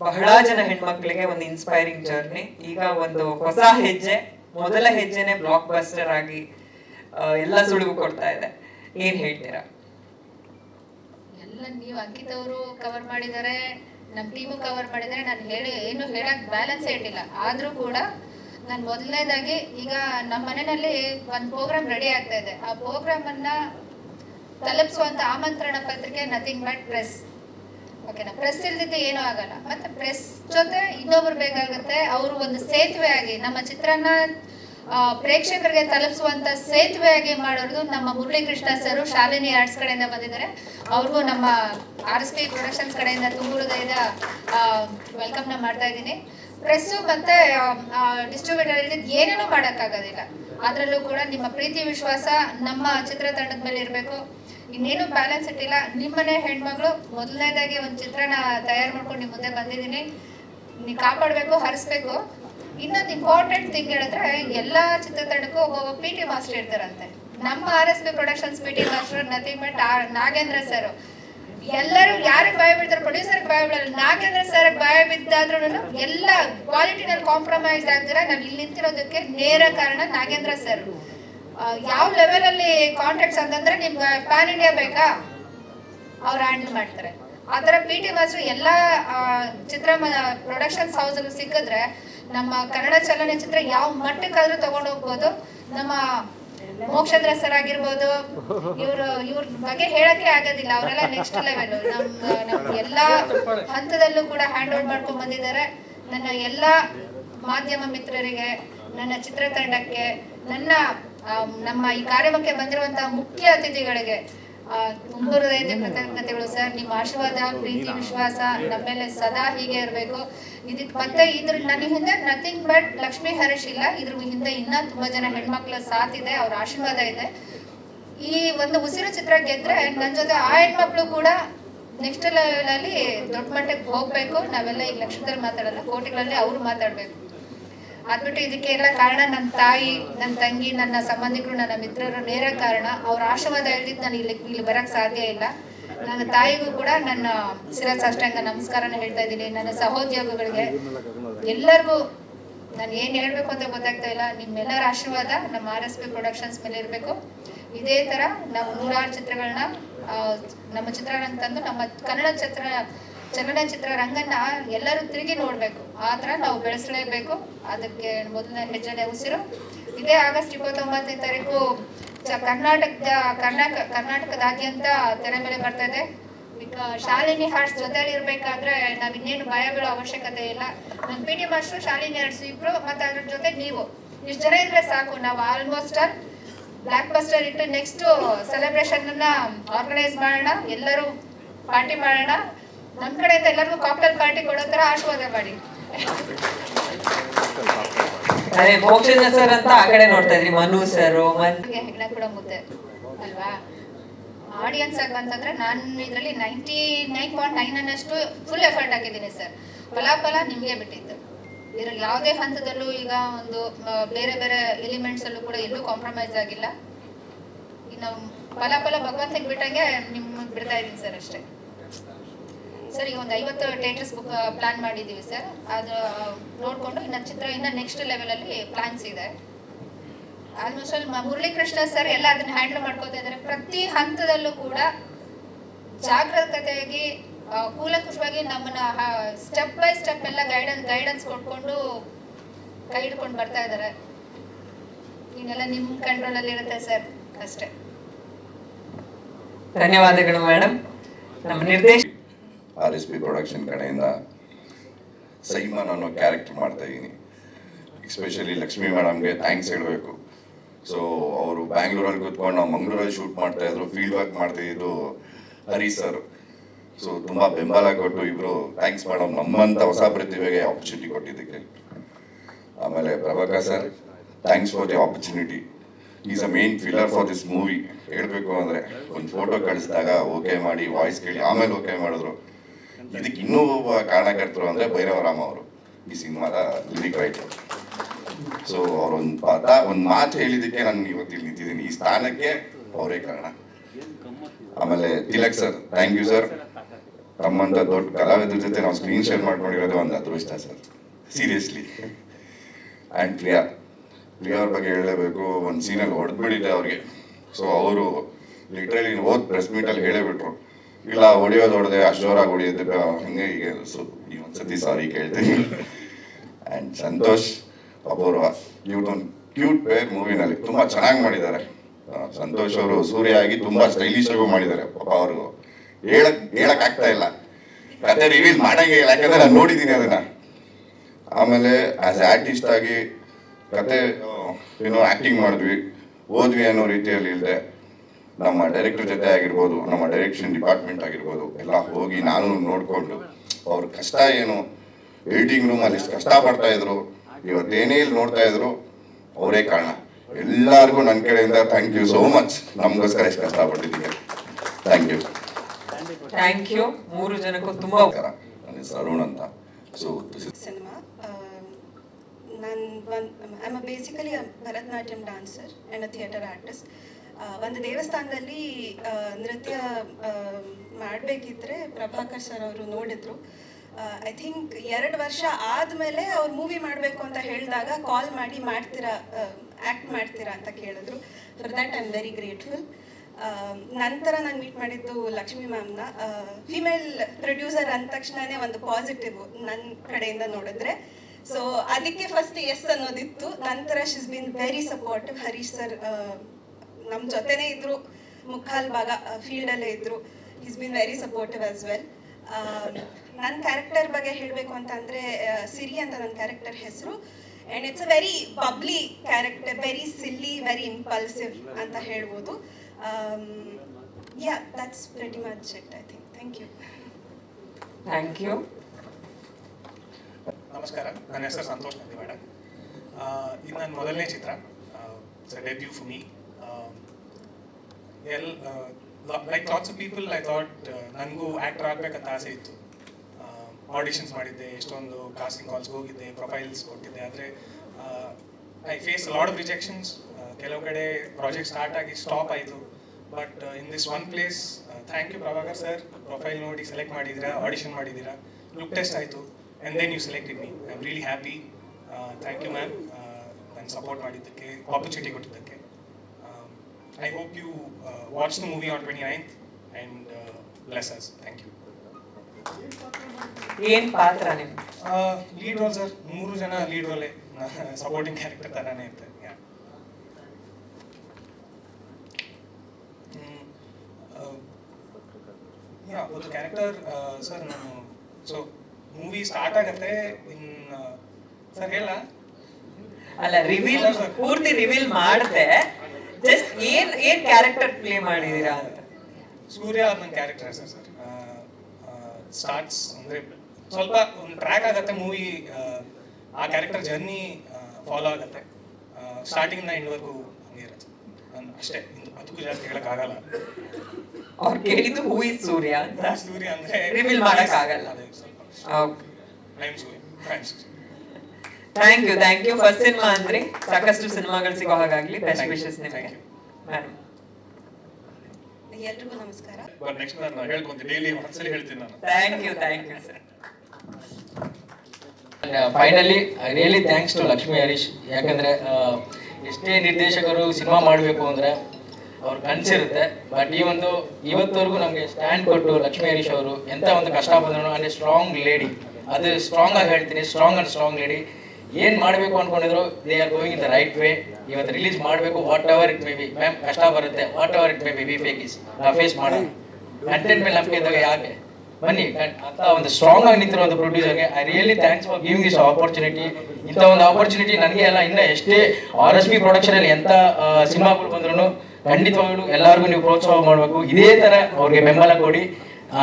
ಬಹಳ ಜನ ಹೆಣ್ಮಕ್ಳಿಗೆ ಒಂದು ಇನ್ಸ್ಪೈರಿಂಗ್ ಜರ್ನಿ ಈಗ ಒಂದು ಹೊಸ ಹೆಜ್ಜೆ, ಮೊದಲ ಹೆಜ್ಜೆನೆ ಬ್ಲಾಕ್ ಬಸ್ಟರ್ ಆಗಿ ಎಲ್ಲ ಸುಳಿವು ಕೊಡ್ತಾ ಇದೆ. ಏನ್ ಹೇಳ್ತೀರಾ? ಎಲ್ಲ ನೀವು ಅಂಕಿತ್ ಅವರು ಕವರ್ ಮಾಡಿದ್ದಾರೆ ನಮ್ಮ ಟೀಮು ಕವರ್ ಮಾಡಿದರೆ, ನಾನು ಹೇಳಿ, ಏನು ಹೇಳಕ್ ಬ್ಯಾಲೆನ್ಸ್ ಇಟ್ಟಿಲ್ಲ ಆದ್ರೂ ಕೂಡ ನಾನು ಮೊದಲನೇದಾಗಿ ಈಗ ನಮ್ಮ ಮನೆಯಲ್ಲಿ ಒಂದು ಪ್ರೋಗ್ರಾಮ್ ರೆಡಿ ಆಗ್ತಾ ಇದೆ. ಆ ಪ್ರೋಗ್ರಾಮ್ ಅನ್ನ ತಲುಪಿಸುವಂತ ಆಮಂತ್ರಣ ಪತ್ರಿಕೆ ನಥಿಂಗ್ ಬಟ್ ಪ್ರೆಸ್ ಓಕೆನಾ ಪ್ರೆಸ್ ಇಲ್ದಿದ್ದೆ ಏನೂ ಆಗಲ್ಲ. ಮತ್ತೆ ಪ್ರೆಸ್ ಜೊತೆ ಇನ್ನೊಬ್ರು ಬೇಕಾಗುತ್ತೆ, ಅವರು ಒಂದು ಸೇತುವೆಯಾಗಿ ನಮ್ಮ ಚಿತ್ರಾನ್ನ ಪ್ರೇಕ್ಷಕರಿಗೆ ತಲುಪಿಸುವಂತ ಸೇತುವೆಯಾಗಿ ಮಾಡೋದು ನಮ್ಮ ಮುರಳೀಕೃಷ್ಣ ಸರ್, ಶಾಲಿನಿ ಆರ್ಟ್ಸ್ ಕಡೆಯಿಂದ ಬಂದಿದ್ದಾರೆ. ಅವ್ರಿಗೂ ನಮ್ಮ ಆರ್ ಎಸ್ ಪಿ ಪ್ರೊಡಕ್ಷನ್ಸ್ ಕಡೆಯಿಂದ ವೆಲ್ಕಮ್ ವೆಲ್ಕಮ್ನ ಮಾಡ್ತಾ ಇದ್ದೀನಿ. ಪ್ರೆಸ್ಸು ಮತ್ತೆ ಡಿಸ್ಟ್ರಿಬ್ಯೂಟರ್ ಇಲ್ದಿದ್ದು ಏನೇನೂ ಮಾಡೋಕ್ಕಾಗೋದಿಲ್ಲ. ಅದರಲ್ಲೂ ಕೂಡ ನಿಮ್ಮ ಪ್ರೀತಿ, ವಿಶ್ವಾಸ ನಮ್ಮ ಚಿತ್ರತಂಡದ ಮೇಲೆ ಇರಬೇಕು. ಇನ್ನೇನು ಬ್ಯಾಲೆನ್ಸ್ ಇಟ್ಟಿಲ್ಲ. ನಿಮ್ಮನೆ ಹೆಣ್ಮಗಳು ಮೊದಲನೇದಾಗಿ ಒಂದು ಚಿತ್ರನ ತಯಾರು ಮಾಡ್ಕೊಂಡು ನಿಮ್ಮ ಮುಂದೆ ಬಂದಿದ್ದೀನಿ. ನೀವು ಕಾಪಾಡಬೇಕು, ಹರಿಸ್ಬೇಕು. ಇನ್ನೊಂದು ಇಂಪಾರ್ಟೆಂಟ್ ಥಿಂಗ್ ಹೇಳಿದ್ರೆ ಎಲ್ಲ ಚಿತ್ರತಂಡಕ್ಕೂ ಒಬ್ಬೊಬ್ಬ ಪಿ ಟಿ ಮಾಸ್ಟರ್ ಇರ್ತಾರಂತೆ. ನಮ್ಮ R S B productions P T master nothing but Nagendra sir ಎಲ್ಲರೂ ಯಾರಿಗೆ ಭಯ ಬೀಳ್ತಾರೆ ಪ್ರೊಡ್ಯೂಸರ್ಗೆ ಭಯ ಬೀಳಲ್ಲ. ನಾಗೇಂದ್ರ ಸರ್ ಭಯ ಬಿದ್ದಾದ್ರೂ ಎಲ್ಲ ಕ್ವಾಲಿಟಿನಲ್ಲಿ ಕಾಂಪ್ರಮೈಸ್ ಆಗ್ದಿರ ನಾವು ಇಲ್ಲಿ ನಿಂತಿರೋದಕ್ಕೆ ನೇರ ಕಾರಣ ನಾಗೇಂದ್ರ ಸರ್ ಯಾವ ಲೆವೆಲಲ್ಲಿ ಕಾಂಟ್ರಾಕ್ಟ್ಸ್ ಅಂತಂದ್ರೆ ನಿಮ್ಗೆ ಪ್ಯಾನ್ ಇಂಡಿಯಾ ಬೇಕಾ? ಅವ್ರು ಹ್ಯಾಂಡಲ್ ಮಾಡ್ತಾರೆ. ಆ ಥರ ಪಿ ಟಿ ಮಾಸ್ಟರ್ ಎಲ್ಲ ಚಿತ್ರ ಪ್ರೊಡಕ್ಷನ್ಸ್ ಹೌಸಲ್ಲಿ ಸಿಕ್ಕಿದ್ರೆ ನಮ್ಮ ಕನ್ನಡ ಚಲನಚಿತ್ರ ಯಾವ ಮಟ್ಟಕ್ಕಾದ್ರೂ ತಗೊಂಡು ಹೋಗ್ಬೋದು. ನಮ್ಮ ಮೋಕ್ಷೇಂದ್ರ ಸರ್ ಆಗಿರ್ಬೋದು, ಇವರು, ಇವ್ರ ಬಗ್ಗೆ ಹೇಳಕ್ಕೆ ಆಗೋದಿಲ್ಲ. ಅವರೆಲ್ಲ ನೆಕ್ಸ್ಟ್ ಲೆವೆಲ್ ಎಲ್ಲ ಹಂತದಲ್ಲೂ ಕೂಡ ಹ್ಯಾಂಡ್ ಓವರ್ ಮಾಡ್ಕೊಂಡ್ ಬಂದಿದ್ದಾರೆ. ನನ್ನ ಎಲ್ಲ ಮಾಧ್ಯಮ ಮಿತ್ರರಿಗೆ, ನನ್ನ ಚಿತ್ರತಂಡಕ್ಕೆ, ನನ್ನ ನಮ್ಮ ಈ ಕಾರ್ಯಕ್ರಮಕ್ಕೆ ಬಂದಿರುವಂತಹ ಮುಖ್ಯ ಅತಿಥಿಗಳಿಗೆ ತುಂಬ ಹೃದಯದ ಕೃತಜ್ಞತೆಗಳು ಸರ್. ನಿಮ್ಮ ಆಶೀರ್ವಾದ, ಪ್ರೀತಿ, ವಿಶ್ವಾಸ ನಮ್ಮ ಮೇಲೆ ಸದಾ ಹೀಗೆ ಇರಬೇಕು. ಇದಕ್ಕೆ ಮತ್ತೆ ಇದ್ರ ನನ್ನ ಹಿಂದೆ ನಥಿಂಗ್ ಬಟ್ ಲಕ್ಷ್ಮೀ ಹರೀಶ್ ಇಲ್ಲ. ಇದ್ರ ಹಿಂದೆ ಇನ್ನ ತುಂಬಾ ಜನ ಹೆಣ್ಮಕ್ಳ ಸಾಥ್ ಇದೆ, ಅವ್ರ ಆಶೀರ್ವಾದ ಇದೆ. ಈ ಒಂದು ಉಸಿರು ಚಿತ್ರ ಗೆದ್ರೆ ನನ್ನ ಜೊತೆ ಆ ಹೆಣ್ಮಕ್ಳು ಕೂಡ ನೆಕ್ಸ್ಟ್ ಲೆವೆಲ್ ಅಲ್ಲಿ ದೊಡ್ಡ ಮಟ್ಟಕ್ಕೆ ಹೋಗ್ಬೇಕು. ನಾವೆಲ್ಲ ಈಗ ಲಕ್ಷದಲ್ಲಿ ಮಾತಾಡಲ್ಲ, ಕೋಟಿಗಳಲ್ಲಿ ಅವರು ಮಾತಾಡ್ಬೇಕು. ಅದ್ಬಿಟ್ಟು ಇದಕ್ಕೆಲ್ಲ ಕಾರಣ ನನ್ನ ತಾಯಿ ನನ್ನ ತಂಗಿ, ನನ್ನ ಸಂಬಂಧಿಕರು, ನನ್ನ ಮಿತ್ರರು ನೇರ ಕಾರಣ. ಅವ್ರ ಆಶೀರ್ವಾದ ಹೇಳಿದ್ ನಾನು ಇಲ್ಲಿ ಇಲ್ಲಿ ಬರಕ್ ಸಾಧ್ಯ ಇಲ್ಲ. ನನ್ನ ತಾಯಿಗೂ ಕೂಡ ನನ್ನ ಸಿರ ಸಾಷ್ಟಾಂಗ ನಮಸ್ಕಾರನ ಹೇಳ್ತಾ ಇದ್ದೀನಿ. ನನ್ನ ಸಹೋದ್ಯೋಗಿಗಳಿಗೆ ಎಲ್ಲರಿಗೂ ನಾನು ಏನು ಹೇಳಬೇಕು ಅಂತ ಗೊತ್ತಾಗ್ತಾ ಇಲ್ಲ. ನಿಮ್ಮೆಲ್ಲರ ಆಶೀರ್ವಾದ, ನಮ್ಮ ಆರ್ ಎಸ್ ಪಿ ಪ್ರೊಡಕ್ಷನ್ಸ್ ಮೇಲೆ ಇರಬೇಕು. ಇದೇ ಥರ ನಾವು ನೂರಾರು ಚಿತ್ರಗಳನ್ನ ನಮ್ಮ ಚಿತ್ರರಂಗ ತಂದು ನಮ್ಮ ಕನ್ನಡ ಚಿತ್ರ ಚಲನಚಿತ್ರ ರಂಗನ್ನ ಎಲ್ಲರೂ ತಿರುಗಿ ನೋಡಬೇಕು. ಆ ಥರ ನಾವು ಬೆಳೆಸಲೇಬೇಕು. ಅದಕ್ಕೆ ಮೊದಲನೇ ಹೆಜ್ಜೆ ಉಸಿರು. ಇದೇ ಆಗಸ್ಟ್ ಇಪ್ಪತ್ತೊಂಬತ್ತನೇ ತಾರೀಕು ಕರ್ನಾಟಕದ ಕರ್ನಾಟಕ, ಕರ್ನಾಟಕದಾದ್ಯಂತ ತೆರೆ ಮೇಲೆ ಬರ್ತಾ ಇದೆ ಶಾಲಿನಿ ಹಾರ್ಟ್ಸ್ ಜೊತೆಲಿ ಇರ್ಬೇಕಾದ್ರೆ ನಾವ್ ಇನ್ನೇನು ಭಯ ಬೀಳೋ ಅವಶ್ಯಕತೆ ಇಲ್ಲ. ನಮ್ P T master, Shalini hearts ಇಬ್ರು ಮತ್ತೆ ಅದ್ರ ಜೊತೆ ನೀವು. ಇಷ್ಟು ಜನ ಇದ್ರೆ ಸಾಕು. ನಾವು ಆಲ್ಮೋಸ್ಟ್ ಆಲ್ ಬ್ಲಾಕ್ ಬಸ್ಟರ್ ಇಟ್ಟು ನೆಕ್ಸ್ಟ್ ಸೆಲೆಬ್ರೇಷನ್ ಆರ್ಗನೈಸ್ ಮಾಡೋಣ. ಎಲ್ಲರೂ ಪಾರ್ಟಿ ಮಾಡೋಣ. ನಮ್ ಕಡೆಯಿಂದ ಎಲ್ಲರಿಗೂ ಕಾಕ್ಟೇಲ್ ಪಾರ್ಟಿ ಕೊಡೋ ತರ ಆಶೀರ್ವಾದ ಮಾಡಿ. ಅದೇ ಮೋಕ್ಷದ ಸರ್ ಅಂತ ಆ ಕಡೆ ನೋಡ್ತಾ ಇದ್ರಿ ಮನು ಸರ್ ಹೆಗ್ಣ ಕೂಡ ಮುದ್ದೆ ಅಲ್ವಾ? ಆಡಿಯನ್ಸ್ ಆಗಿ ಬಂತಂದ್ರೆ ನಾನು ಇದರಲ್ಲಿ ನೈಂಟಿ ನೈನ್ ಪಾಯಿಂಟ್ ನೈನ್ ಅನ್ನಷ್ಟು ಫುಲ್ ಎಫರ್ಟ್ ಹಾಕಿದ್ದೀನಿ ಸರ್ ಫಲಾಫಲ ನಿಮಗೆ ಬಿಟ್ಟಿದ್ದು. ಇದರಲ್ಲಿ ಯಾವುದೇ ಹಂತದಲ್ಲೂ ಈಗ ಒಂದು ಬೇರೆ ಬೇರೆ ಎಲಿಮೆಂಟ್ಸ್ ಅಲ್ಲೂ ಕೂಡ ಎಲ್ಲೂ ಕಾಂಪ್ರಮೈಸ್ ಆಗಿಲ್ಲ. ಇನ್ನು ಫಲಾಫಲ ಭಗವಂತನಿಗೆ ಬಿಟ್ಟಂಗೆ ನಿಮ್ಗೆ ಬಿಡ್ತಾ ಇದ್ದೀನಿ ಸರ್ ಅಷ್ಟೇ. ಸರ್ ಈಗ ಒಂದು ಐವತ್ತು ಟೇಟರ್ಸ್ ಬುಕ್ ಪ್ಲಾನ್ ಮಾಡಿದ್ದೀವಿ ಸರ್. ಅದು ನೋಡಿಕೊಂಡು ಇನ್ನು ಚಿತ್ರ ಇನ್ನು ನೆಕ್ಸ್ಟ್ ಲೆವೆಲಲ್ಲಿ ಪ್ಲಾನ್ಸ್ ಇದೆ. ಆಲ್ಮೋಸ್ಟ್ ಅಲ್ಲಿ ಮುರಳೀಕೃಷ್ಣ ಸರ್ ಎಲ್ಲ ಅದನ್ನ ಹ್ಯಾಂಡಲ್ ಮಾಡ್ಕೋತಾ ಇದ್ದಾರೆ ಪ್ರತಿ ಹಂತದಲ್ಲೂ ಕೂಡ ಜಾಗರೂಕತೆಯಾಗಿ ಆ, ಕೂಲಂಕುಷವಾಗಿ ನಮ್ಮನ್ನ ಸ್ಟೆಪ್ ಬೈ ಸ್ಟೆಪ್ ಎಲ್ಲ ಗೈಡೆನ್ಸ್ ಗೈಡೆನ್ಸ್ ಕೊಟ್ಕೊಂಡು ಕೈ ಹಿಡ್ಕೊಂಡು ಬರ್ತಾ ಇದ್ದಾರೆ ಇನ್ನೆಲ್ಲ ನಿಮ್ಮ ಕಂಟ್ರೋಲಲ್ಲಿ ಇರುತ್ತೆ ಸರ್ ಅಷ್ಟೇ. ಧನ್ಯವಾದಗಳು ಮೇಡಮ್ ನಮ್ಮ ನಿರ್ದೇಶ ಆರ್ ಎಸ್ ಪಿ ಪ್ರೊಡಕ್ಷನ್ ಕಡೆಯಿಂದ ಸೈಮನ್ ಅನ್ನೋ ಕ್ಯಾರೆಕ್ಟರ್ ಮಾಡ್ತಾ ಇದ್ದೀನಿ ಎಸ್ಪೆಷಲಿ ಲಕ್ಷ್ಮೀ ಮೇಡಮ್ಗೆ ಥ್ಯಾಂಕ್ಸ್ ಹೇಳಬೇಕು. ಸೊ ಅವರು ಬ್ಯಾಂಗ್ಳೂರಲ್ಲಿ ಕೂತ್ಕೊಂಡು ನಾವು ಮಂಗ್ಳೂರಲ್ಲಿ ಶೂಟ್ ಮಾಡ್ತಾ ಇದ್ರು ಫೀಲ್ಡ್ ವರ್ಕ್ ಮಾಡ್ತಾ ಇದ್ದು ಹರಿ ಸರ್ ಸೊ ತುಂಬ ಬೆಂಬಲ ಕೊಟ್ಟು ಇಬ್ಬರು ಥ್ಯಾಂಕ್ಸ್ ಮೇಡಮ್. ನಮ್ಮಂಥ ಹೊಸ ಪ್ರತಿಭೆಗೆ ಆಪರ್ಚುನಿಟಿ ಕೊಟ್ಟಿದ್ದಕ್ಕೆ. ಆಮೇಲೆ Prabhakar sir thanks for the opportunity is a main pillar for this movie ಹೇಳಬೇಕು ಅಂದರೆ, ಒಂದು ಫೋಟೋ ಕಳಿಸಿದಾಗ ಓಕೆ ಮಾಡಿ ವಾಯ್ಸ್ ಕೇಳಿ, ಆಮೇಲೆ ಓಕೆ ಮಾಡಿದ್ರು. ಇದಕ್ಕೆ ಇನ್ನೂ ಕಾರಣಕರ್ತರು ಅಂದರೆ ಭೈರವರಾಮ ಅವರು, ಈ ಸಿನಿಮಾದ ಲಿರಿಕ್ ರೈಟರ್ ಸೊ ಅವರೊಂದು ಪದ ಒಂದು ಮಾತು ಹೇಳಿದ್ದಕ್ಕೆ ನಾನು ಇವತ್ತು ಇಲ್ಲಿ ನಿಂತಿದ್ದೀನಿ. ಈ ಸ್ಥಾನಕ್ಕೆ ಅವರೇ ಕಾರಣ. ಆಮೇಲೆ Tilak sir thank you sir ತಮ್ಮಂತ ದೊಡ್ಡ ಕಲಾವಿದ್ರ ಜೊತೆ ನಾವು ಸ್ಕ್ರೀನ್ ಶೇರ್ ಮಾಡ್ಕೊಂಡಿರೋದು ಒಂದು ಅದೃಷ್ಟ sir seriously and Priya Priya ಅವ್ರ ಬಗ್ಗೆ ಹೇಳಲೇಬೇಕು. ಒಂದು ಸೀನಲ್ಲಿ ಹೊಡೆದ್ಬಿಟ್ಟಿದೆ ಅವ್ರಿಗೆ. ಸೊ ಅವರು ಲಿಟ್ರಲಿ ಹೋದ್ ಪ್ರೆಸ್ ಮೀಟಲ್ಲಿ ಹೇಳೇಬಿಟ್ರು ಇಲ್ಲ, ಹೊಡಿಯೋದು ಹೊಡೆದೆ, ಅಷ್ಟು ಜೋರಾಗಿ ಹೊಡಿಯೋದು ಬ- ಹಂಗೆ ಹೀಗೆ. ಸೊ ಈ ಒಂದ್ಸತಿ ಸಾರಿ ಕೇಳ್ತೀನಿ. ಆ್ಯಂಡ್ ಸಂತೋಷ್ ಅಪೂರ್ವ ಕ್ಯೂಟ್ ಒಂದು ಕ್ಯೂಟ್ ಪೇರ್ ಮೂವಿನಲ್ಲಿ ತುಂಬ ಚೆನ್ನಾಗಿ ಮಾಡಿದ್ದಾರೆ. ಸಂತೋಷ್ ಅವರು ಸೂರ್ಯ ಆಗಿ ತುಂಬ ಸ್ಟೈಲಿಶ್ ಆಗು ಮಾಡಿದ್ದಾರೆ. ಪಾಪ ಅವರು ಹೇಳಕ್ ಹೇಳಕ್ ಆಗ್ತಾ ಇಲ್ಲ. ಕತೆ ರಿವೀಲ್ ಮಾಡಂಗೆ ಇಲ್ಲ, ಯಾಕಂದ್ರೆ ನಾನು ನೋಡಿದ್ದೀನಿ ಅದನ್ನ. ಆಮೇಲೆ ಆಸ್ ಆರ್ಟಿಸ್ಟ್ ಆಗಿ ಕತೆ ಏನೋ ಆಕ್ಟಿಂಗ್ ಮಾಡಿದ್ವಿ. ಓದ್ವಿ ಅನ್ನೋ ರೀತಿಯಲ್ಲಿ ಇಲ್ಲದೆ ನಮ್ಮ ಡೈರೆಕ್ಟರ್ ಜೊತೆ ಆಗಿರ್ಬೋದು ನಮ್ಮ ಡೈರೆಕ್ಷನ್ ಡಿಪಾರ್ಟ್ಮೆಂಟ್ ಆಗಿರ್ಬೋದು ಎಲ್ಲ ಹೋಗಿ ನಾನು ನೋಡಿಕೊಂಡು ಅವ್ರ ಕಷ್ಟ ಏನು ಎಡಿಟಿಂಗ್ ರೂಮಲ್ಲಿ ಎಷ್ಟು ಪಡ್ತಾ ಇದ್ರು ಇವತ್ತೇನೇ ಇಲ್ಲಿ ನೋಡ್ತಾ ಇದ್ರು ಅವರೇ ಕಾರಣ. ಎಲ್ಲರಿಗೂ ನನ್ನ ಕಡೆಯಿಂದ ಥ್ಯಾಂಕ್ ಯು ಸೋ ಮಚ್ ನಮಗೋಸ್ಕರ ಎಷ್ಟು ಕಷ್ಟಪಟ್ಟಿದ್ದೀವಿ ಥ್ಯಾಂಕ್ ಯು ಥ್ಯಾಂಕ್ ಯು ಮೂರು ಜನಕ್ಕೂ ತುಂಬಾ ನನ್ನ ಹೆಸರು ಅರುಣ್ ಅಂತ. ಸೊ ಸಿನಿಮಾ ನಾನು ಒಂದು I am basically Bharatanatyam dancer and a theatre artist ಒಂದು ದೇವಸ್ಥಾನದಲ್ಲಿ ನೃತ್ಯ ಮಾಡಬೇಕಿದ್ರೆ ಪ್ರಭಾಕರ್ ಸರ್ ಅವರು ನೋಡಿದ್ರು. ಐ ಥಿಂಕ್ ಎರಡು ವರ್ಷ ಆದಮೇಲೆ ಅವ್ರು ಮೂವಿ ಮಾಡಬೇಕು ಅಂತ ಹೇಳಿದಾಗ ಕಾಲ್ ಮಾಡಿ ಮಾಡ್ತೀರಾ ಆ್ಯಕ್ಟ್ ಮಾಡ್ತೀರಾ ಅಂತ ಕೇಳಿದ್ರು. For that I am very grateful ನಂತರ ನಾನು ಮೀಟ್ ಮಾಡಿದ್ದು ಲಕ್ಷ್ಮಿ ಮ್ಯಾಮ್ನ ಫಿಮೇಲ್ ಪ್ರೊಡ್ಯೂಸರ್ ಅಂದ ತಕ್ಷಣನೇ ಒಂದು ಪಾಸಿಟಿವ್ ನನ್ನ ಕಡೆಯಿಂದ ನೋಡಿದ್ರೆ. ಸೊ ಅದಕ್ಕೆ ಫಸ್ಟ್ ಎಸ್ ಅನ್ನೋದಿತ್ತು. ನಂತರ she's been very supportive Harish sir ನಮ್ಮ ಜೊತೆನೇ ಇದ್ರು ಮುಕ್ಕಾಲು ಭಾಗ ಫೀಲ್ಡಲ್ಲೇ ಇದ್ರು. Is been very supportive as well ನನ್ನ ಕ್ಯಾರೆಕ್ಟರ್ ಬಗ್ಗೆ ಹೇಳಬೇಕು ಅಂತಂದರೆ ಸಿರಿ ಅಂತ ನನ್ನ ಕ್ಯಾರೆಕ್ಟರ್ ಹೆಸರು. And it's a very bubbly character very silly very impulsive ಅಂತ ಹೇಳ್ಬೋದು. Yeah that's very much it I think thank you thank you ನಮಸ್ಕಾರ. ನನ್ನ ಹೆಸರು ಸಂತೋಷ್ ನಂದಿವಾಡ ಇದು ನನ್ನ ಮೊದಲನೇ ಚಿತ್ರ. It's debut for me L like lots of people I thought ನನಗೂ ಆ್ಯಕ್ಟರ್ ಆಗಬೇಕಂತ ಆಸೆ ಇತ್ತು. ಆಡಿಷನ್ಸ್ ಮಾಡಿದ್ದೆ, ಎಷ್ಟೊಂದು ಕಾಸ್ಟಿಂಗ್ ಕಾಲ್ಸ್ ಹೋಗಿದ್ದೆ ಪ್ರೊಫೈಲ್ಸ್ ಕೊಟ್ಟಿದ್ದೆ. ಆದರೆ I face lot of rejections ಕೆಲವು ಕಡೆ ಪ್ರಾಜೆಕ್ಟ್ ಸ್ಟಾರ್ಟ್ ಆಗಿ ಸ್ಟಾಪ್ ಆಯಿತು. But in this one place thank you Prabhakar sir profile ನೋಡಿ ಸೆಲೆಕ್ಟ್ ಮಾಡಿದ್ದೀರಾ ಆಡಿಷನ್ ಮಾಡಿದ್ದೀರಾ? ಲುಕ್ ಟೆಸ್ಟ್ ಆಯಿತು. And then you selected me I am really happy thank you ma'am ನಾನು support ಮಾಡಿದ್ದಕ್ಕೆ ಆಪರ್ಚುನಿಟಿ ಕೊಟ್ಟಿದ್ದಕ್ಕೆ. I hope you watch the movie on twenty ninth and bless us thank you ಏನ್ ಪಾತ್ರ lead role sir ಮೂರು ಜನ lead role supporting character ತರಾನೇ ಇರ್ತಾರೆ. Yeah yeah ಒಂದು ಕ್ಯಾರೆಕ್ಟರ್ ಸರ್ ನಾನು ಸೊ ಮೂವಿ ಸ್ಟಾರ್ಟ್ ಆಗತ್ತೆ ಇನ್ ಸರ್ ಹೇಳ. ಅಲ್ಲ ರಿವೀಲ್ ಪೂರ್ತಿ ರಿವೀಲ್ ಮಾಡದೆ. ಜಸ್ಟ್ ಏನ್ ಏನ್ ಕ್ಯಾರೆಕ್ಟರ್ ಪ್ಲೇ ಮಾಡಿದೀರಾ ಅಂತ? ಸೂರ್ಯ ನನ್ನ ಕ್ಯಾರೆಕ್ಟರ್ ಸರ್ ಸರ್. ಸ್ಟಾರ್ಟ್ಸ್ ಅಂದರೆ ಸ್ವಲ್ಪ ಒಂದು ಟ್ರ್ಯಾಕ್ ಆಗತ್ತೆ ಮೂವಿ ಆ ಕ್ಯಾರೆಕ್ಟರ್ ಜರ್ನಿ ಫಾಲೋ ಆಗುತ್ತೆ. ಸ್ಟಾರ್ಟಿಂಗ್ ಎಂಡ್ವರೆಗೂ ಹಂಗೆ ಇರುತ್ತೆ. ಅಷ್ಟೇ ಅದಕ್ಕೂ ಜಾಸ್ತಿ ಹೇಳೋಕ್ಕಾಗಲ್ಲ ಅವ್ರು ಕೇಳಿದ್ದು ಹೂ ಇಸ್ ಸೂರ್ಯ ಸೂರ್ಯ ಅಂದ್ರೆ ರಿವೀಲ್ ಮಾಡಕ್ ಆಗಲ್ಲ. I am Surya I am Surya thank you thank you first cinema ಅಂದ್ರೆ ಸಾಕಷ್ಟು ಸಿನಿಮಾಗಳು ಸಿಗೋ ಹಾಗಾಗ್ಲಿ ಬೆಸ್ಟ್. ವಿಶಸ್ ನಿಮಗೆ. ಮ್ಯಾಮ್. ಎಲ್ರಿಗೂ ನಮಸ್ಕಾರ. ಬಟ್ ನೆಕ್ಸ್ಟ್ ನಾನು ಹೇಳ್ಕೊಂತೀನಿ. ಡೈಲಿ ಒಂದ್ಸಲಿ ಹೇಳ್ತೀನಿ ನಾನು. Thank you thank you sir finally really thanks to Lakshmi Harish ಯಾಕಂದ್ರೆ ಎಷ್ಟೇ ನಿರ್ದೇಶಕರು ಸಿನಿಮಾ ಮಾಡಬೇಕು ಅಂದ್ರೆ ಅವ್ರ ಕನ್ಸಿರುತ್ತೆ ಬಟ್ ಈ ಒಂದು ಇವತ್ತವರೆಗೂ ನಮಗೆ ಸ್ಟ್ಯಾಂಡ್ ಕೊಟ್ಟು ಲಕ್ಷ್ಮೀ ಹರೀಶ್ ಅವರು ಎಂಥ ಒಂದು ಕಷ್ಟ ಬಂದ್ರು ಅಂದರೆ ಸ್ಟ್ರಾಂಗ್ ಲೇಡಿ ಅದು ಸ್ಟ್ರಾಂಗ್ ಆಗಿ ಹೇಳ್ತೀನಿ. ಸ್ಟ್ರಾಂಗ್ ಅಂಡ್ ಸ್ಟ್ರಾಂಗ್ ಲೇಡಿ ಏನು ಮಾಡಬೇಕು ಅನ್ಕೊಂಡಿದ್ರು they are going in the right way ಇವತ್ತು ರಿಲೀಸ್ ಮಾಡಬೇಕು whatever it may be ma'am ಕಷ್ಟ ಬರುತ್ತೆ. Whatever it may be we is ನಾವು ಫೇಸ್ ಮಾಡಿ ಕಂಟೆಂಟ್ ಮೇಲೆ ನಂಬಿಕೆ ಇದ್ದಾಗ ಯಾಕೆ? ಬನ್ನಿ ಅಂತ ಒಂದು ಸ್ಟ್ರಾಂಗ್ ಆಗಿ ನಿಂತಿರೋ ಒಂದು ಪ್ರೊಡ್ಯೂಸರ್ಗೆ I really thanks for giving this opportunity ಇಂಥ ಒಂದು ಆಪರ್ಚುನಿಟಿ ನನಗೆ ಅಲ್ಲ ಇನ್ನ ಎಷ್ಟೇ ಆರ್ ಎಸ್ ಬಿ ಪ್ರೊಡಕ್ಷನಲ್ಲಿ ಎಂಥ ಸಿನಿಮಾಗಳು ಬಂದ್ರು ಖಂಡಿತವಾಗ್ಲು ಎಲ್ಲರಿಗೂ ನೀವು ಪ್ರೋತ್ಸಾಹ ಮಾಡಬೇಕು. ಇದೇ ಥರ ಅವ್ರಿಗೆ ಬೆಂಬಲ ಕೊಡಿ.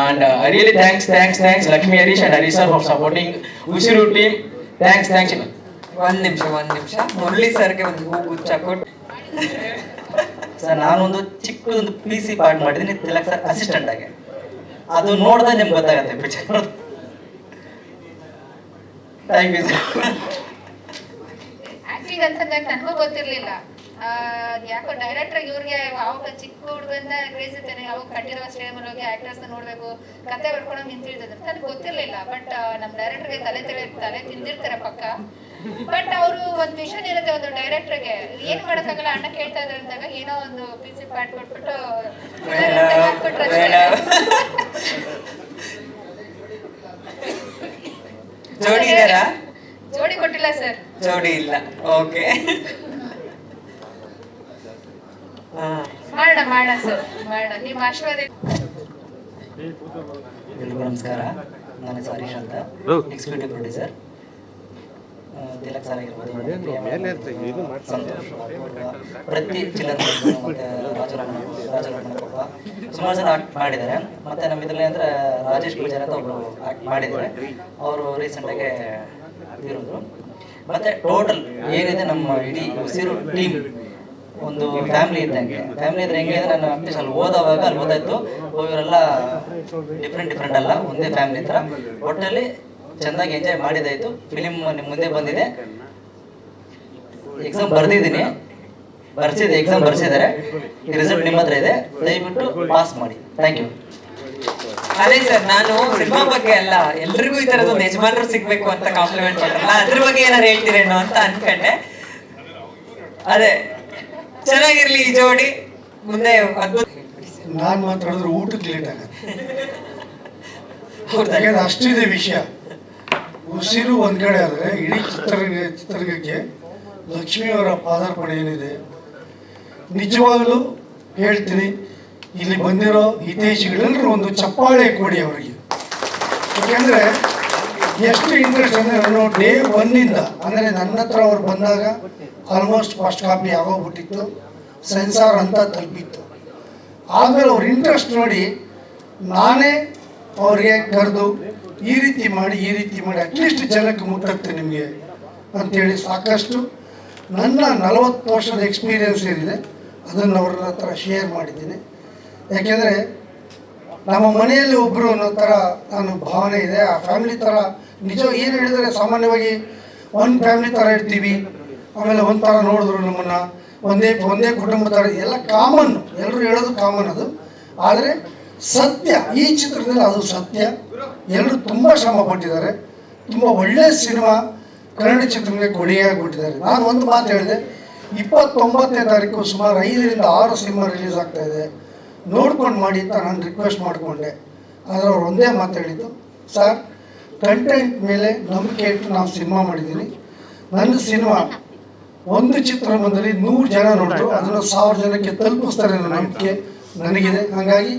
And I really thanks thanks thanks Lakshmi Harish and Harish sir for supporting Usiru team thanks thanks ಒಂದ್ ನಿಮಿಷ ಒಂದ್ ನಿಮಿಷ. ಮುರಳಿ ಸರ್ಗೆ ಒಂದು ಹೂ ಗುಚ್ಚ ಕೊಟ್ಟು. ಸರ್, ನಾನೊಂದು ಚಿಕ್ಕದೊಂದು ಪಿ ಸಿ ಪಾರ್ಟ್ ಮಾಡಿದ್ದೀನಿ, ತಿಲಕ್ ಸರ್ ಅಸಿಸ್ಟೆಂಟ್ ಆಗಿ. ಅದು ನೋಡಿದ್ರೆ ನಿಮ್ಗೆ ಗೊತ್ತಾಗತ್ತೆ picture thank you sir acting ಅಂತಂದಾಗ ನನಗೂ ಗೊತ್ತಿರಲಿಲ್ಲ. ಯಾಕೋ ಡೈರೆಕ್ಟರ್ ಇವ್ರಿಗೆ ಅವಾಗ ಚಿಕ್ಕ ಹುಡುಗಂದ ಕ್ರೇಜ್ ಇರ್ತೇನೆ ಅವಾಗ ಕಟ್ಟಿರೋ ಸ್ಟೇಮ್ ಹೋಗಿ ಆಕ್ಟರ್ಸ್ ನೋಡ್ಬೇಕು ಕತೆ ಬರ್ಕೊಂಡು ನಿಂತಿರ್ತದೆ ನನಗೆ ಗೊತ್ತಿರ್ಲಿಲ್ಲ. ಬಟ್ ನಮ್ಮ ಡೈರೆಕ್ಟರ್ಗೆ ತಲೆ ತಲೆ ತಲೆ ತಿಂದಿರ್ತಾರೆ ಪಕ್ಕ. ಬಟ್ ಅವರು ಒಂದು ವಿಷನ್ ಇರುತ್ತೆ ಒಂದು ಡೈರೆಕ್ಟರ್ಗೆ ಏನ್ ಮಾಡಕ್ಕಾಗಲ್ಲ ಅಣ್ಣ ಕೇಳ್ತಾ ಇದ್ರೆ ಅಂದಾಗ ಏನೋ ಒಂದು ಪಿ ಸಿ ಪ್ಯಾಟ್ ಕೊಟ್ಬಿಟ್ಟು ಹಾಕ್ಬಿಟ್ರು ಜೋಡಿ ಜೋಡಿ ಕೊಟ್ಟಿಲ್ಲ ಸರ್. ಜೋಡಿ ಇಲ್ಲ. ಓಕೆ ಮಾಡೋಣ ಮಾಡ ಸರ್ ಮಾಡೋಣ ನಿಮ್ಮ ಆಶೀರ್ವಾದ ಎಲ್ರಿಗೂ ನಮಸ್ಕಾರ. ನನ್ನ ಹೆಸರು ಹರೀಶ್ ಅಂತ. ಎಕ್ಸಿಕ್ಯೂಟಿವ್ ಪ್ರೊಡ್ಯೂಸರ್ ತಿಲಕ್ ಸರ್ ಆಗಿರ್ಬೋದು. ಸಂತೋಷ್ ಪ್ರತಿ ಚಿಲ್ಲರ್ ಮತ್ತೆ ರಾಜು ರಾಜರಮಣಪ್ಪ ಸುಮಾರು ಜನ ಆಕ್ಟ್ ಮಾಡಿದ್ದಾರೆ. ಮತ್ತೆ ನಮ್ಮ ಇದರಲ್ಲಿ ಅಂದ್ರೆ ರಾಜೇಶ್ ಪೂಜಾರಿ ಅಂತ ಒಬ್ರು ಆಕ್ಟ್ ಮಾಡಿದ್ದಾರೆ. ಅವರು ರೀಸೆಂಟಾಗಿ ಇರೋದು. ಮತ್ತೆ ಟೋಟಲ್ ಏನಿದೆ ನಮ್ಮ ಇಡೀ ಉಸಿರು ಟೀಮ್ ಒಂದು ಫ್ಯಾಮಿಲಿ ಇದ್ದಂಗೆ. ಫ್ಯಾಮಿಲಿ ಇದ್ರೆ ಹೆಂಗೆ ಅಂದ್ರೆ ನಾನು ಅಟ್ಲೀಸ್ಟ್ ಅಲ್ಲಿ ಓದೋವಾಗ ಅಲ್ಲಿ ಓದಾಯ್ತು. ಇವರೆಲ್ಲ ಡಿಫ್ರೆಂಟ್ ಡಿಫ್ರೆಂಟ್ ಅಲ್ಲ, ಒಂದೇ ಫ್ಯಾಮಿಲಿ ಥರ. ಒಟ್ಟಲ್ಲಿ ಚೆನ್ನಾಗಿ ಎಂಜಾಯ್ ಮಾಡಿದಾಯ್ತು. ಫಿಲಿಮ್ ನಿಮ್ಮ ಮುಂದೆ ಬಂದಿದೆ. ಎಕ್ಸಾಮ್ ಬರ್ದಿದ್ದೀನಿ. ಬರ್ಸಿದೆ ಎಕ್ಸಾಮ್ ಬರ್ಸಿದ್ದಾರೆ. ರಿಸಲ್ಟ್ ನಿಮ್ಮ ಹತ್ರ ಇದೆ. ದಯವಿಟ್ಟು ಪಾಸ್ ಮಾಡಿ. ಥ್ಯಾಂಕ್ ಯು ಅದೇ ಸರ್ ನಾನು ಸಿನಿಮಾ ಬಗ್ಗೆ ಅಲ್ಲ, ಎಲ್ರಿಗೂ ಈ ತರದ ಒಂದು ಯಜಮಾನರು ಸಿಗ್ಬೇಕು ಅಂತ ಕಾಂಪ್ಲಿಮೆಂಟ್ ಮಾಡ್ತಾರಲ್ಲ ಅದ್ರ ಬಗ್ಗೆ ಏನಾರು ಹೇಳ್ತೀರೇನೋ ಅಂತ ಅನ್ಕೊಂಡೆ. ಅದೇ. ಚೆನ್ನಾಗಿರ್ಲಿ ಈ ಜೋಡಿ. ಮುಂದೆ ಅದ್ಭುತ. ನಾನು ಮಾತಾಡಿದ್ರೆ ಊಟಕ್ಕೆ ಲೇಟ್ ಆಗುತ್ತೆ? ಯಾಕಂದ್ರೆ ಅಷ್ಟಿದೆ ವಿಷಯ. ಉಸಿರು ಒಂದ್ ಕಡೆ ಆದರೆ ಇಡೀ ಚಿತ್ರರಂಗ ಚಿತ್ರರಂಗಕ್ಕೆ ಲಕ್ಷ್ಮಿಯವರ ಪಾದಾರ್ಪಣೆ ಏನಿದೆ? ನಿಜವಾಗಲೂ ಹೇಳ್ತೀನಿ ಇಲ್ಲಿ ಬಂದಿರೋ ಹಿತೈಷಿಗಳೆಲ್ಲರೂ ಒಂದು ಚಪ್ಪಾಳೆ ಕೊಡಿ ಅವರಿಗೆ. ಯಾಕೆಂದ್ರೆ ಎಷ್ಟು ಇಂಟ್ರೆಸ್ಟ್ ಅಂದರೆ ಡೇ ಒನ್ನಿಂದ ಅಂದರೆ ನನ್ನ ಹತ್ರ ಅವ್ರು ಬಂದಾಗ ಆಲ್ಮೋಸ್ಟ್ ಫಸ್ಟ್ ಕಾಪಿ ಆಗೋಗ್ಬಿಟ್ಟಿತ್ತು ಸೆನ್ಸಾರ್ ಅಂತ ತಲುಪಿತ್ತು. ಆಮೇಲೆ ಅವ್ರ ಇಂಟ್ರೆಸ್ಟ್ ನೋಡಿ ನಾನೇ ಅವ್ರಿಗೆ ಕರೆದು ಈ ರೀತಿ ಮಾಡಿ, ಈ ರೀತಿ ಮಾಡಿ ಅಟ್ಲೀಸ್ಟ್ ಜನಕ್ಕೆ ಮುಟ್ಟತ್ತೆ ನಿಮಗೆ ಅಂತೇಳಿ ಸಾಕಷ್ಟು ನನ್ನ ನಲವತ್ತು ವರ್ಷದ ಎಕ್ಸ್ಪೀರಿಯನ್ಸ್ ಏನಿದೆ, ಅದನ್ನು ಅವ್ರ ಹತ್ರ ಶೇರ್ ಮಾಡಿದ್ದೀನಿ. ಯಾಕೆಂದರೆ ನಮ್ಮ ಮನೆಯಲ್ಲಿ ಒಬ್ಬರು ಅನ್ನೋ ಥರ ನಾನು ಭಾವನೆ ಇದೆ. ಆ ಫ್ಯಾಮಿಲಿ ಥರ ನಿಜ ಏನು ಹೇಳಿದರೆ ಸಾಮಾನ್ಯವಾಗಿ ಒಂದು ಫ್ಯಾಮಿಲಿ ಥರ ಇರ್ತೀವಿ. ಆಮೇಲೆ ಒಂದು ಥರ ನೋಡಿದ್ರು ನಮ್ಮನ್ನು. ಒಂದೇ ಒಂದೇ ಕುಟುಂಬ ಥರ ಎಲ್ಲ ಕಾಮನ್ ಎಲ್ಲರೂ ಹೇಳೋದು ಕಾಮನ್ ಅದು. ಆದರೆ ಸತ್ಯ, ಈ ಚಿತ್ರದಲ್ಲಿ ಅದು ಸತ್ಯ. ಎಲ್ಲರೂ ತುಂಬ ಶ್ರಮ ಪಟ್ಟಿದ್ದಾರೆ ತುಂಬ ಒಳ್ಳೆಯ ಸಿನಿಮಾ ಕನ್ನಡ ಚಿತ್ರಕ್ಕೆ ಕೊಡಿಯಾಗಿ ಕೊಟ್ಟಿದ್ದಾರೆ ನಾನು ಒಂದು ಮಾತು ಹೇಳಿದೆ. ಇಪ್ಪತ್ತೊಂಬತ್ತನೇ ತಾರೀಕು ಸುಮಾರು ಐದರಿಂದ ಆರು ಸಿನಿಮಾ ರಿಲೀಸ್ ಆಗ್ತಾ ಇದೆ. ನೋಡ್ಕೊಂಡು ಮಾಡಿ ಅಂತ ನಾನು ರಿಕ್ವೆಸ್ಟ್ ಮಾಡಿಕೊಂಡೆ. ಆದರೆ ಅವ್ರು ಒಂದೇ ಮಾತು ಹೇಳಿದ್ದು ಸರ್ ಕಂಟೆಂಟ್ ಮೇಲೆ ನಂಬಿಕೆ ಇಟ್ಟು ನಾವು ಸಿನಿಮಾ ಮಾಡಿದ್ದೀನಿ ನನ್ನ ಸಿನಿಮಾ ಒಂದು ಚಿತ್ರಮಂದಿರದಲ್ಲಿ ನೂರು ಜನ ನೋಡಿದ್ರು. ಅದನ್ನು ಸಾವಿರ ಜನಕ್ಕೆ ತಲುಪಿಸ್ತಾರೆ ಅನ್ನೋ ನಂಬಿಕೆ ನನಗಿದೆ. ಹಾಗಾಗಿ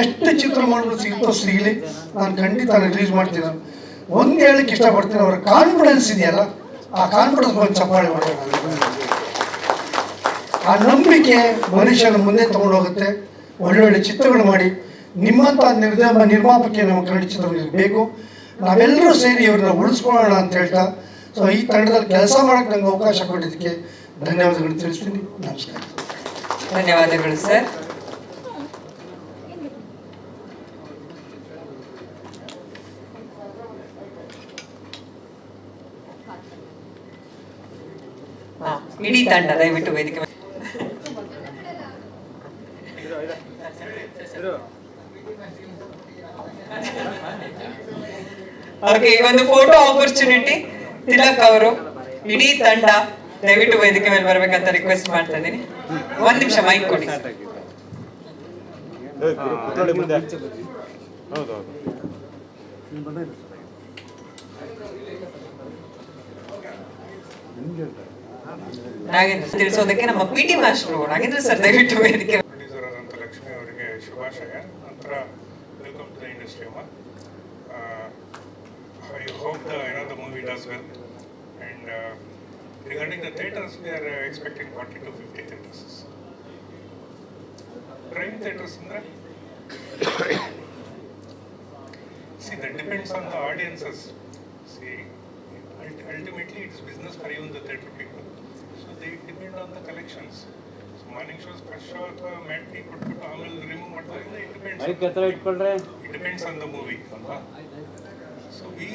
ಎಷ್ಟು ಚಿತ್ರ ಮಾಡಲು ಸಿಗುತ್ತೋ ಸಿಗಲಿ. ನಾನು ಖಂಡಿತ ರಿಲೀಸ್ ಮಾಡ್ತೀನಿ. ಒಂದು ಹೇಳಕ್ಕೆ ಇಷ್ಟಪಡ್ತೀನಿ. ಅವರ ಕಾನ್ಫಿಡೆನ್ಸ್ ಇದೆಯಲ್ಲ, ಆ ಕಾನ್ಫಿಡೆನ್ಸ್ ಬಂದು ಚಪ್ಪಾಳೆ ಮಾಡೋಣ ಆ ನಂಬಿಕೆ ಮನುಷ್ಯನ ಮುಂದೆ ತಗೊಂಡೋಗುತ್ತೆ. ಒಳ್ಳೊಳ್ಳೆ ಚಿತ್ರಗಳು ಮಾಡಿ ನಿಮ್ಮಂಥ ನಿರ್ದೇಮ ನಿರ್ಮಾಪಕ್ಕೆ ನಮ್ಮ ಕನ್ನಡ ಚಿತ್ರಗಳು ಬೇಕು. ನಾವೆಲ್ಲರೂ ಸೇರಿ ಇವ್ರನ್ನ ಉಳಿಸ್ಕೊಳ್ಳೋಣ ಅಂತ ಹೇಳ್ತಾ, ಸೊ ಈ ತಂಡದಲ್ಲಿ ಕೆಲಸ ಮಾಡೋಕ್ಕೆ ನಂಗೆ ಅವಕಾಶ ಕೊಟ್ಟಿದ್ದಕ್ಕೆ ಧನ್ಯವಾದಗಳು ತಿಳಿಸ್ತೀನಿ. ನಮಸ್ಕಾರ. ಧನ್ಯವಾದಗಳು ಸರ್ ಇಡೀ ತಂಡ, ದಯವಿಟ್ಟು ವೇದಿಕೆ ಓಕೆ ಈ ಒಂದು ಫೋಟೋ ಆಪರ್ಚುನಿಟಿ ತಿಲಕ್ ಅವರು ಇಡೀ ತಂಡ ದಯವಿಟ್ಟು ವೇದಿಕೆ ಮೇಲೆ ಬರ್ಬೇಕಂತ ರಿಕ್ವೆಸ್ಟ್ ಮಾಡ್ತಾ ಇದ್ದೀನಿ. ಒಂದ್ ನಿಮಿಷ ಮೈಕ್ ಕೊಡಿ. ನಾಗೇಂದ್ರ, ತಿಳಿಸೋದಕ್ಕೆ ನಮ್ಮ P T master Nagendra sir, ದಯವಿಟ್ಟು ವೇದಿಕೆ ಪ್ರೊಡ್ಯೂಸರ್ ಆದಂಥ ಲಕ್ಷ್ಮಿ ಅವರಿಗೆ ಶುಭಾಶಯ ನಂತರ ವೆಲ್ಕಮ್ ಟು ದ ಇಂಡಸ್ಟ್ರಿ ಅಮ್ಮ ಐ ಹೋಪ್ ದ ಏನೋ the movie does well and regarding the theatres we are expecting forty to fifty theatres prime theatres ಅಂದರೆ see that depends on the audiences see ultimately it is business for even the theatre people. So they depend on the collections. So morning shows, first show ಅಥವಾ matinee ಕೊಟ್ಬಿಟ್ಟು ಆಮೇಲೆ remove ಮಾಡ್ತಾರೆ it depends it depends on the movie ಅಲ್ವಾ so we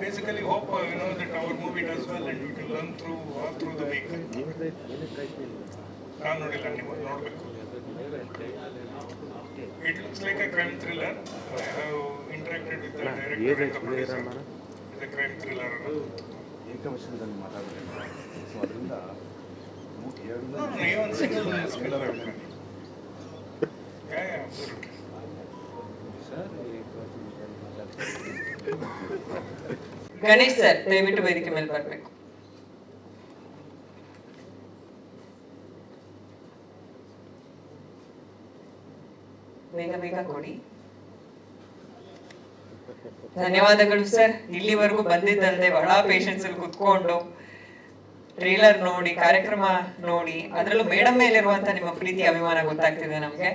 basically hope you know that our movie does well and you can learn through all through the week. ನಾನು ನೋಡಿಲ್ಲ ನೀವು ನೋಡಬೇಕು It looks like a crime thriller. I have interacted with the director and the producer. It's a crime thriller. ಏಕವಚನದಲ್ಲಿ ಮಾತಾಡಬೇಕು so ಅದರಿಂದ ಎರಡು No, no, even single thriller. Yeah, yeah, absolutely. Ganesh sir ದಯವಿಟ್ಟು ವೇದಿಕೆ ಮೇಲೆ ಬರಬೇಕು. ಬೇಗ ಬೇಗ ಕೊಡಿ. ಧನ್ಯವಾದಗಳು, ಸರ್. ಇಲ್ಲಿವರೆಗೂ ಬಂದಿದ್ದಲ್ಲದೆ ಬಹಳ ಪೇಷನ್ಸ್ ಅಲ್ಲಿ ಕುತ್ಕೊಂಡು ಟ್ರೇಲರ್ ನೋಡಿ, ಕಾರ್ಯಕ್ರಮ ನೋಡಿ, ಅದರಲ್ಲೂ ಮೇಡಮ್ ಮೇಲಿರುವಂತ ನಿಮ್ಮ ಪ್ರೀತಿ, ಅಭಿಮಾನ ಗೊತ್ತಾಗ್ತಿದೆ ನಮಗೆ.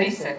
ಹರೀಶ್ ಸರ್